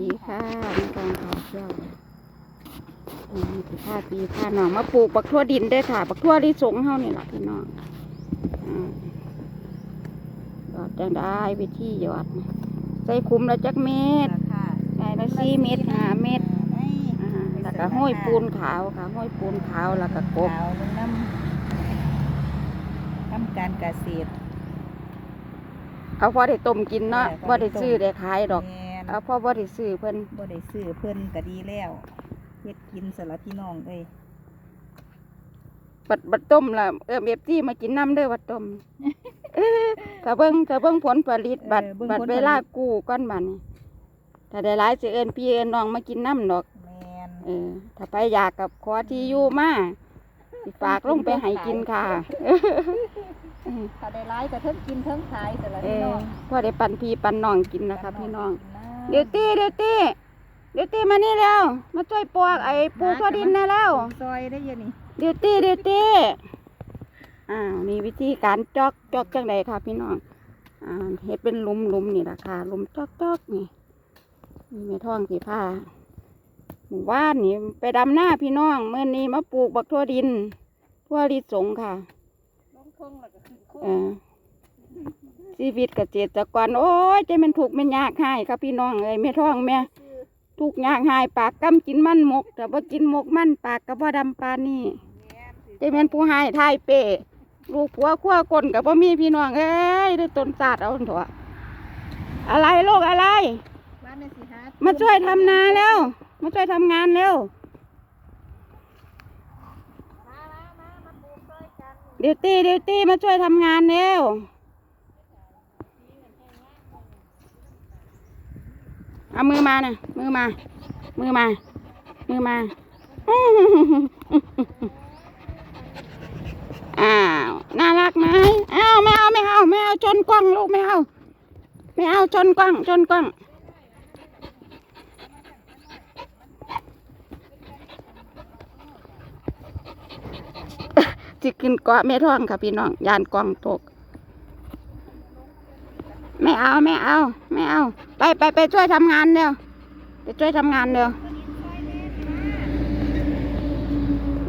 ดีค่ะมีกองขาวเที่ยวนี่สิพาปีพาน้องมาปลูกบักทั่วดินเด้อค่ะบักทั่วลิสงเฮานี่ล่ะพี่น้องอ่าหยอดจังได้วิธีหยอดนี่ใส่คุ้มแล้วจักเม็ดค่ะใส่ละสี่เม็ดห้าเม็ดได้อ่าแล้วก็ห้อยปูนขาวค่ะห้อยปูนขาวแล้วก็กบขาวลงน้ำทำการเกษตรเอาพอได้ต้มกินเนาะได้พพออได้ได้ต้มซื้อได้ขายดอกแม่น เอาพอบ่ได้ซื้อเพิ่นบ่ได้ซื้อเพิ่นก็ดีแล้วเฮ็ดกินสละพี่น้องเอ้ยบัดบัดต้มล่ะเออเบบที่มากินน้ำเด้อบัดต้มเออถ้าเบิ่งถ้าเบิ่งผลผลิตบัดบัดเวลากู้ก้อนบัดนี่ถ้าได้หลายสิเอิ้นพี่เอิ้นน้องมากินน้ำดอก แม่นเออ ถ้าไปอยากกับขอที่อยู่มาสิฝากลงไปให้กินค่ะ ถ้าได้หลายก็เทิงกินเทิงขายสละเอพี่อน้องพอได้ปันพี่ปันน้องกินนะคะ พี่น้อง กิ เดี๋ยวตีเดี๋ยวตีเดี๋ยวตีมานี่แล้ว มาช่วยปอกไอ้ปลูกทั่วดินได้แล้วซอยได้ยังนี่เดี๋ยวตีเดี๋ยวตีอ้าวนี่วิธีการจอกจอกจังใดค่ะพี่น้องอ่าเฮ็ดเป็นหลุมหลุมนี่ราคาหลุมจอกจอกนี่นี่แม่ท้องสีผ้าหมู่บ้านนี่ไปดำหน้าพี่น้องเมื่อนี้มาปลูกบักทั่วดิน ทั่วลิสงค่ะลงทงแล้วก็ขึ้นโคเออ ชีวิตเกษตรกรโอ้ยใจมันถูกข์มันยากให้ครับพี่น้องเอ้ยแม่ท้องแม่ทุกข์ยากให้ปากกำกินมันหมกแต่ว่ากินหมกมันปากก็บ่ดำปานนี่ใจแม่นผู้ให้ทายเป้ลูกผัวขั้วก้นกับบ่มีพี่น้องเอ้ยได้ต้นศาสตร์เอาเถอะอะไรลูกอะไรบ้านแม่สิหามาช่วยทำนาแล้ว มาช่วยทำงานเร็วมามามามาปลูกซอยกันเดี๋ยวตีเดี๋ยวตีมาช่วยทำงานเร็ว เอามือมานะมือมา มือมา มือมา อ้าว น่ารักไหมอ้าวไม่เอาไม่เอาไม่เอาชนกล้องลูกไม่เอา ไม่เอาชนกล้องชนกล้องจิกินเกาะแม่ท้องค่ะพี่น้อง ยานกล้องตก ไม่เอาไม่เอา ไม่เอา ไปไปไปช่วยทำงานเร็วไปช่วยทำงานเร็ว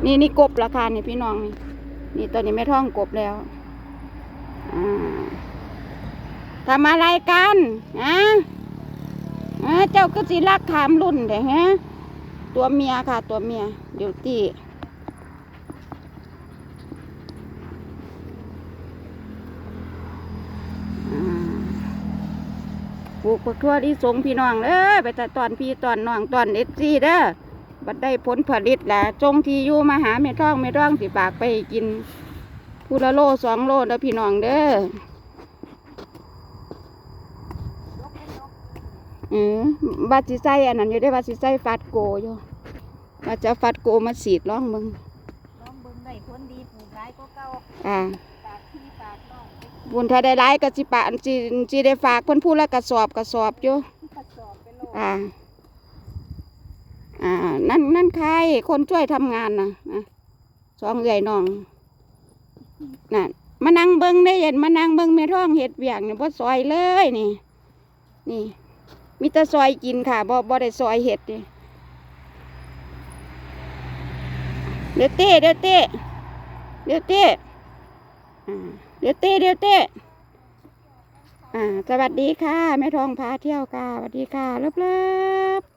นี่นี่กบราคานี่พี่น้องนี่นี่ตอนนี้แม่ท้องกบแล้วอทำอะไรกันนะเจ้าก็สิรักขามรุ่นเด้ฮะตัวเมียค่ะ ตัวเมียเดี๋ยวตี อ่า ปลูกผักทั่วที่สงพี่น้องเอ้ยไปแต่ตอนพี่ตอนน้องตอนเอซีเด้อบัดได้ผลผลิตแหละจงที่อยู่มาหาแม่ท้องแม่ท้องสิฝากไปกินพูละโลสองโลเด้อพี่น้องเด้ออืมบาดสิใส่อันนั้นอยู่ได้อบาดสิใส่ฟาดโกอยู่ว่าจะฟาดโกมาสีดร้องมึงน้องเบิ่งได้ผลดีปลูกหลายก็เก่าอ่า บุญถ้าได้หลายก็สิปะสิสิได้ฝากเพิ่นพูดละกระสอบกระสอบอยู่กระสอบไปโลดอ่า อ่า นั่นนั่นใครคนช่วยทำงานนะนะสองเอื่อยน้องนั่นมานั่งเบิ้งได้เห็นมานั่งเบิ้งแม่ท้องเห็ดเบียงเนี่ยบ่ซอยเลยนี่ นี่มีแต่ซอยกินค่ะบ่บ่ได้ซอยเห็ดนี่เดี๋ยวเต้เดี๋ยวเต้เดี๋ยวเต้อ่า เดี๋ยวเต้เดี๋ยวเต้อ่า สวัสดีค่ะ แม่ทองพาเที่ยวค่ะ สวัสดีค่ะเลิฟเลิฟ